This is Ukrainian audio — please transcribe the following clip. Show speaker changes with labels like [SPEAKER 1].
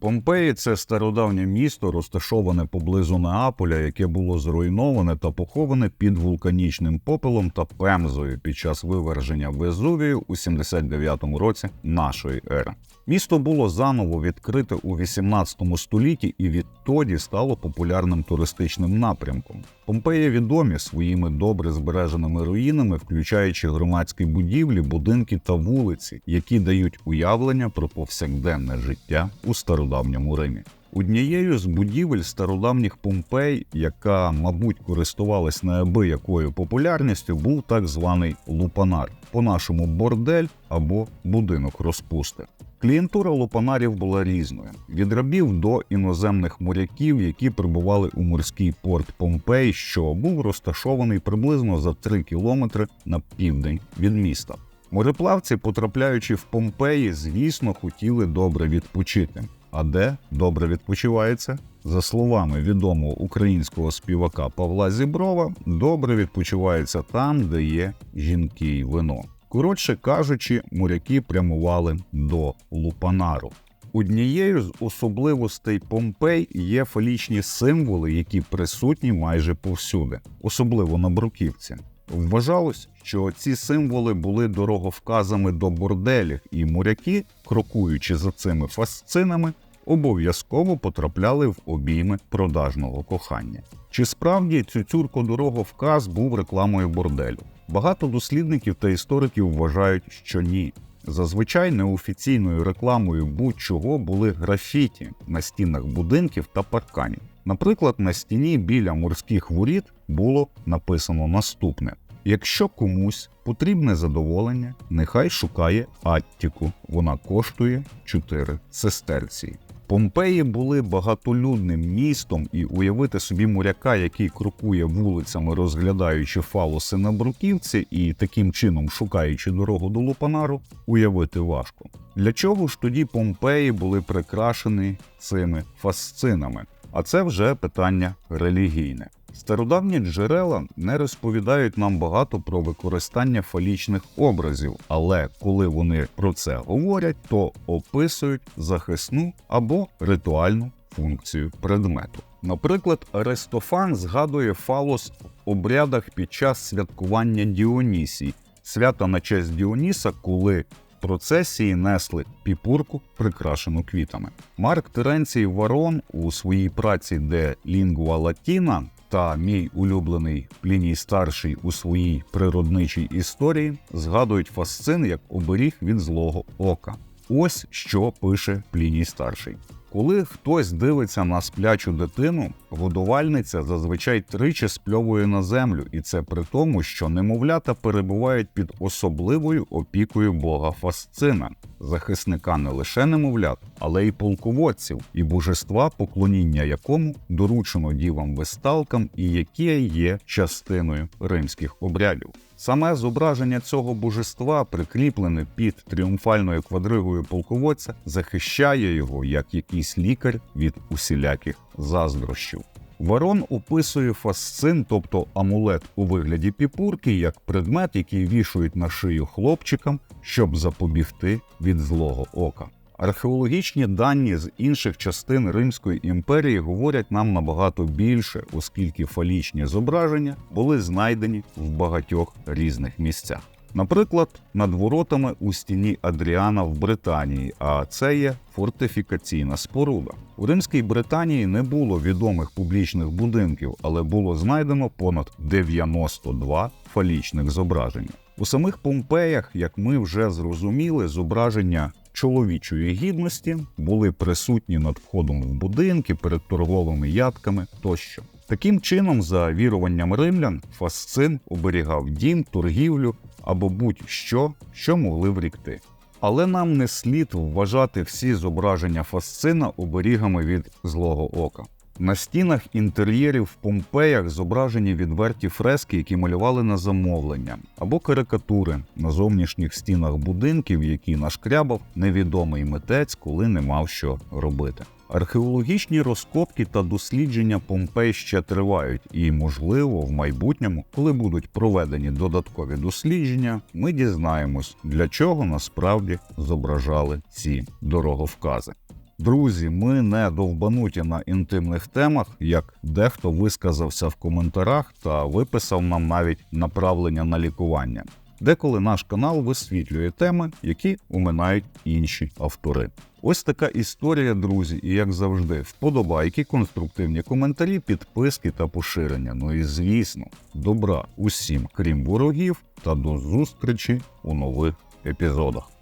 [SPEAKER 1] Помпеї це стародавнє місто, розташоване поблизу Неаполя, яке було зруйноване та поховане під вулканічним попелом та пемзою під час виверження Везувію у 79-му році нашої ери. Місто було заново відкрите у 18 столітті і відтоді стало популярним туристичним напрямком. Помпеї відомі своїми добре збереженими руїнами, включаючи громадські будівлі, будинки та вулиці, які дають уявлення про повсякденне життя у стародавньому Римі. Однією з будівель стародавніх Помпей, яка, мабуть, користувалась неабиякою популярністю, був так званий лупанар, по-нашому бордель або будинок розпусти. Клієнтура лупанарів була різною: від рабів до іноземних моряків, які прибували у морський порт Помпей, що був розташований приблизно за 3 кілометри на південь від міста. Мореплавці, потрапляючи в Помпеї, звісно, хотіли добре відпочити. А де добре відпочивається? За словами відомого українського співака Павла Зіброва, добре відпочивається там, де є жінки й вино. Коротше кажучи, моряки прямували до Лупанару. Однією з особливостей Помпей є фалічні символи, які присутні майже повсюди, особливо на бруківці. Вважалось, що ці символи були дороговказами до борделів, і моряки, крокуючи за цими фасцинами, обов'язково потрапляли в обійми продажного кохання. Чи справді цюцюрко дороговказ був рекламою борделю? Багато дослідників та істориків вважають, що ні. Зазвичай неофіційною рекламою будь-чого були графіті на стінах будинків та парканів. Наприклад, на стіні біля морських воріт було написано наступне: якщо комусь потрібне задоволення, нехай шукає Аттіку, вона коштує 4 сестерції. Помпеї були багатолюдним містом, і уявити собі моряка, який крокує вулицями, розглядаючи фалоси на бруківці і таким чином шукаючи дорогу до Лупанару, уявити важко. Для чого ж тоді Помпеї були прикрашені цими фасцинами? А це вже питання релігійне. Стародавні джерела не розповідають нам багато про використання фалічних образів, але коли вони про це говорять, то описують захисну або ритуальну функцію предмету. Наприклад, Аристофан згадує фалос в обрядах під час святкування Діонісій, свята на честь Діоніса, коли процесії несли піпурку, прикрашену квітами. Марк Теренцій Варон у своїй праці де Лінгуа Латіна та мій улюблений Пліній старший у своїй природничій історії згадують фасцин як оберіг від злого ока. Ось що пише Пліній старший. Коли хтось дивиться на сплячу дитину, годувальниця зазвичай тричі спльовує на землю, і це при тому, що немовлята перебувають під особливою опікою бога Фасцина, захисника не лише немовлят, але й полководців, і божества, поклоніння якому доручено дівам весталкам і які є частиною римських обрядів. Саме зображення цього божества, прикріплене під тріумфальною квадригою полководця, захищає його як якийсь лікар від усіляких заздрощів. Ворон описує фасцин, тобто амулет у вигляді піпурки, як предмет, який вішують на шию хлопчикам, щоб запобігти від злого ока. Археологічні дані з інших частин Римської імперії говорять нам набагато більше, оскільки фалічні зображення були знайдені в багатьох різних місцях. Наприклад, над воротами у стіні Адріана в Британії, а це є фортифікаційна споруда. У Римській Британії не було відомих публічних будинків, але було знайдено понад 92 фалічних зображення. У самих Помпеях, як ми вже зрозуміли, зображення чоловічої гідності були присутні над входом в будинки, перед торговими ядками тощо. Таким чином, за віруванням римлян, фасцин оберігав дім, торгівлю або будь-що, що могли врікти. Але нам не слід вважати всі зображення фасцина оберігами від злого ока. На стінах інтер'єрів в Помпеях зображені відверті фрески, які малювали на замовлення, або карикатури на зовнішніх стінах будинків, які нашкрябав невідомий митець, коли не мав що робити. Археологічні розкопки та дослідження Помпей ще тривають, і, можливо, в майбутньому, коли будуть проведені додаткові дослідження, ми дізнаємось, для чого насправді зображали ці дороговкази. Друзі, ми не довбануті на інтимних темах, як дехто висказався в коментарях та виписав нам навіть направлення на лікування. Деколи наш канал висвітлює теми, які оминають інші автори. Ось така історія, друзі, і як завжди, вподобайки, конструктивні коментарі, підписки та поширення. Ну і звісно, добра усім, крім ворогів, та до зустрічі у нових епізодах.